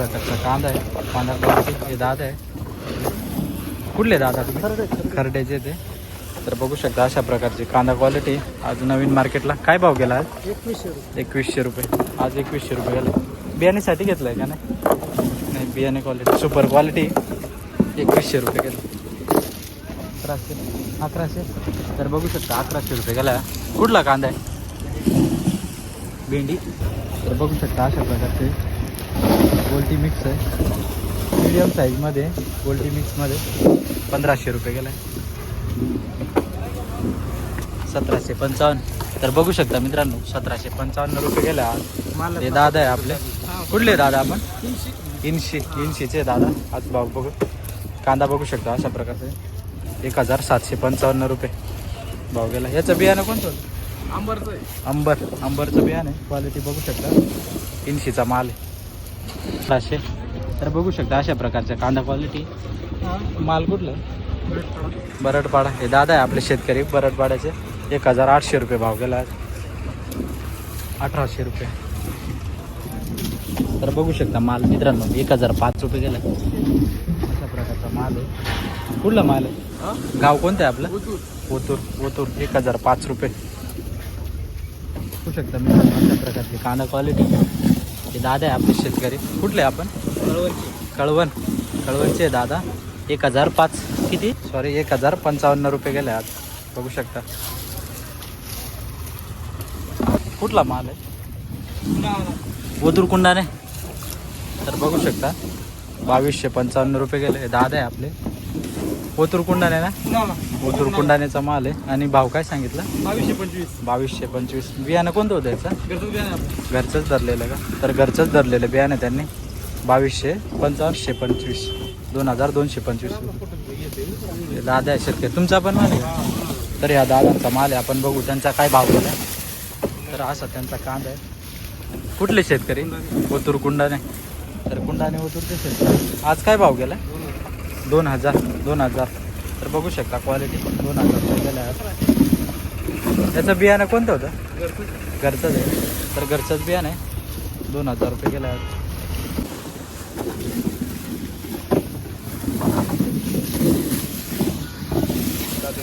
प्रकारचा कांदा आहे कांदा क्वालिटी हे दादा आहे कुठले दादा तुम्ही खरड्याचे ते तर बघू शकता अशा प्रकारची कांदा क्वालिटी आज नवीन मार्केटला काय भाव गेला आज एकवीसशे रुपये एकवीसशे रुपये आज एकवीसशे रुपये गेले बियाणेसाठी घेतलं आहे का नाही नाही बियाणे क्वालिटी सुपर क्वालिटी एकवीसशे रुपये गेले अकराशे अकराशे तर बघू शकता अकराशे रुपये गेला कुठला कांदा आहे भेंडी तर बघू शकता अशा प्रकारचे गोल्टी मिक्स आहे. मीडियम साईजमध्ये गोल्टी मिक्समध्ये पंधराशे रुपये गेला सतराशे पंचावन्न. तर बघू शकता मित्रांनो सतराशे पंचावन्न रुपये गेले. हे दादा आहे आपले. कुठले दादा आपण? इनशी इनशीचे दादा. आज भाव बघू. कांदा बघू शकता अशा प्रकारचे. एक हजार सातशे पंचावन्न रुपये भाव गेला. याचं बियाणं कोणतं? आहे. अंबर अंबरचं बियाणं आहे. क्वालिटी बघू शकता. इनशीचा माल आहे. सहाशे. तर बघू शकता अशा प्रकारच्या कांदा क्वालिटी माल कुठलं? बरडपाडा. हे दादा आहे आपले शेतकरी बरडपाड्याचे. एक हजार आठशे रुपये भाव गेला. अठराशे रुपये. तर बघू शकता माल मित्रांनो एक हजार पाच रुपये गेला. अशा प्रकारचा माल आहे. कुठला माल आहे? गाव कोणतं आहे आपलं? ओतूर. ओतूर. एक हजार पाच रुपये. बघू शकता मित्रांनो अशा प्रकारची कांदा क्वालिटी हे दादा आहे आपले शेतकरी. कुठले आपण? कळवण. कळवणचे दादा. एक हजार पाच. किती? सॉरी एक हजार पंचावन्न रुपये गेले आज. बघू शकता. कुठला माल आहे? ओतूर कुंडाने? तर बघू शकता. बावीसशे पंचावन्न रुपये गेले. दादा आहे आपले. ओतूर कुंडाने ना ओतूर कुंडानेचा माल आहे. आणि भाव काय सांगितला? बावीसशे पंचवीस. बावीसशे पंचवीस. बियाणं कोणतं होतं याचं. घरचंच धरलेलं का? तर घरचंच धरलेलं बियाणं त्यांनी. बावीसशे पंचावन्नशे पंचवीस. दोन हजार दोनशे पंचवीस. दादा आहे शेतकरी. तुमचा पण माल आहे? तर या दादांचा माल आहे. आपण बघू त्यांचा काय भाव गेला तर असा त्यांचा कांदा आहे. कुठले शेतकरी? ओतूर कुंडाने तर कुंडाने ओतूरचे शेतकरी. आज काय भाव गेला? दोन हजार दोन हजार. तर बघू शकता क्वालिटी पण दोन हजार रुपये त्याचं बियाणं कोणतं होतं? घरचंच आहे. तर घरचंच बियाणं आहे. दोन हजार रुपये गेला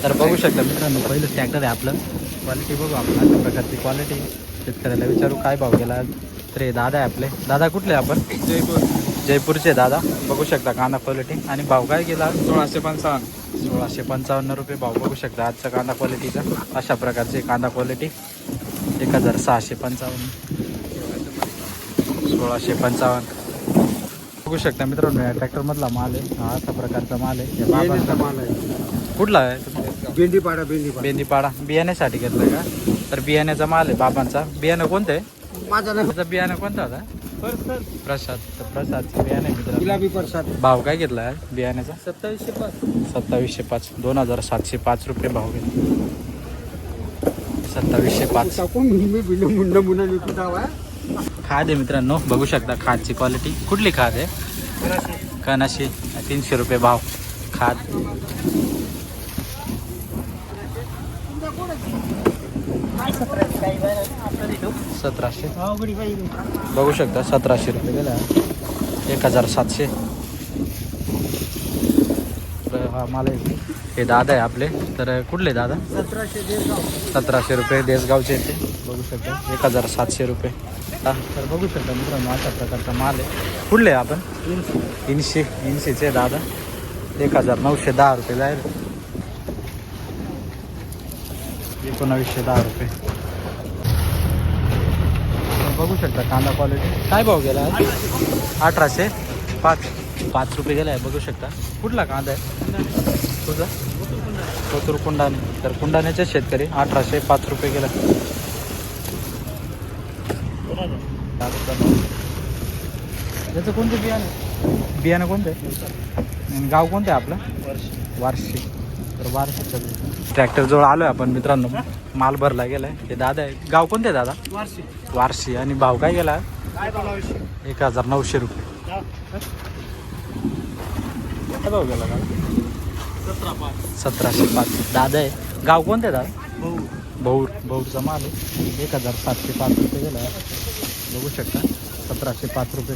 तर बघू शकता मित्रांनो पहिलं ट्रॅक्टर आहे आपलं. क्वालिटी बघू आपण अशा प्रकारची क्वालिटी शेतकऱ्याला विचारू काय भाव गेला? तर हे दादा आहे आपले. दादा कुठले आपण? जयपूर. जयपूरचे दादा. बघू शकता कांदा क्वालिटी आणि भाव काय गेला? सोळाशे पंचावन्न. सोळाशे पंचावन्न रुपये भाव. बघू शकता आजचा कांदा क्वालिटीचा अशा प्रकारचे कांदा क्वालिटी एक हजार सहाशे पंचावन्न. सोळाशे पंचावन्न. बघू शकता मित्रांनो या ट्रॅक्टरमधला माल आहे. हा अशा प्रकारचा माल आहे. माल आहे. कुठला आहे? भेंडीपाडा भेंडीपाडा बेंदीपाडा. बियाण्यासाठी घेतलाय का? तर बियाण्याचा माल आहे बाबांचा. बियाणं कोणतं आहे? माझा बियाणं कोणतं होता प्रसाद. तर प्रसादचं बियाणं गुलाबी प्रसाद. भाव काय घेतला बियाण्याचा? सत्तावीसशे पाच. सत्तावीसशे पाच. दोन हजार सातशे पाच रुपये भाव घेतला. सत्तावीसशे पाच. टाकून मी बिलो मुंड मुंडा निघून जावा खाद आहे मित्रांनो. बघू शकता खादची क्वालिटी कुठली खाद आहे? कनाशी तीनशे रुपये भाव. खाद. सतराशे. बघू शकता सतराशे रुपये गेला एक हजार सातशे. हा मला हे दादा आहे आपले. तर कुठले दादा? सतराशे रुपये देसगावचे येते बघू शकता. एक हजार सातशे रुपये. हा तर बघू शकता मित्रांनो अशा प्रकारचा माल आहे. कुठले आपण? इनशी इनशीचे दादा. एक हजार नऊशे दहा रुपये जाईल एकोणावीसशे दहा रुपये. बघू शकता कांदा क्वालिटी काय भाव गेला? अठराशे पाच. पाच रुपये गेला आहे बघू शकता. कुठला कांदा आहे? तुझा कोतूर कुंडाने तर कुंडाण्याचे शेतकरी अठराशे पाच रुपये गेला. याचं कोणतं बियाणं? बियाणं कोणतं आहे? गाव कोणतं आहे आपलं? वार्षिक तर ट्रॅक्टर जवळ आलोय आपण मित्रांनो. माल भरला गेलाय. हे दादा आहे गाव कोणते दादा? वार्षिक वारशी. आणि भाव काय गेला? एक हजार नऊशे रुपये. काय भाव गेला का सतराशे पाच. दादा आहे. गाव कोणते दादा? भाऊ भाऊर. भाऊरचा माल आहे. एक हजार सातशे पाच रुपये गेला. बघू शकता. सतराशे पाच रुपये.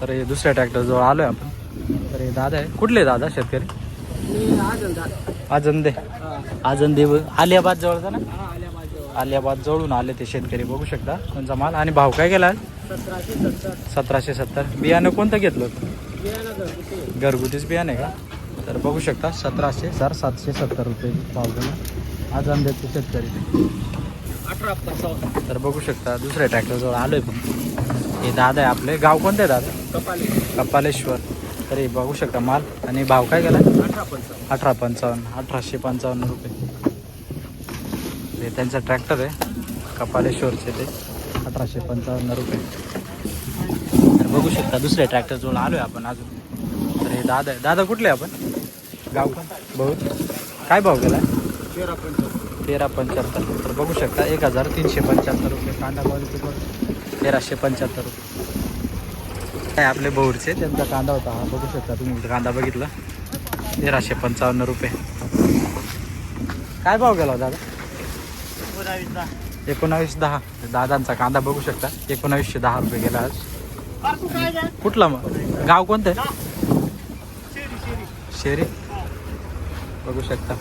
तर हे दुसऱ्या ट्रॅक्टर जवळ आलोय आपण. तर हे दादा आहे. कुठले दादा शेतकरी? आजंदा. आजंदे आलियाबाद जवळचा ना? आलियाबाद जवळून आले ते शेतकरी बघू शकता. त्यांचा माल? आणि भाव काय गेला सतराशे सत्तर. बियाणं कोणतं घेतलं होतं? घरगुतीच बियाणं आहे का? तर बघू शकता सतराशे सर सातशे सत्तर रुपये भाव गेला. आज आंब्याचे शेतकरी तर बघू शकता दुसऱ्या ट्रॅक्टरजवळ आलोय पण. हे दादा आहे आपले. गाव कोणते दादा? कपाली कपालेश्वर. तर बघू शकता माल. आणि भाव काय गेला? अठरा पंचावन्न. अठरा पंचावन्न अठराशे पंचावन्न रुपये. हे त्यांचा ट्रॅक्टर आहे. कपालेश्वरचे ते. अठराशे पंचावन्न रुपये. तर बघू शकता दुसऱ्या ट्रॅक्टरजवळ आलोय आपण अजून. तर हे दादा आहे. दादा कुठले आपण? गाव भाऊ काय भाव गेला? तेरा पंचावन्न. तेरा पंच्याहत्तर तर बघू शकता एक हजार तीनशे पंच्याहत्तर रुपये. कांदा पण तेराशे पंच्याहत्तर रुपये. काय आपले बहुरचे. त्यांचा कांदा होता. हा बघू शकता तुम्ही. कांदा बघितला. तेराशे पंचावन्न रुपये. काय भाव गेला दादा? एकोणावीस दहा. दादांचा कांदा बघू शकता. एकोणावीसशे दहा रुपये गेला आज. कुठला मग? गाव कोणतं? शेरी? बघू शकता.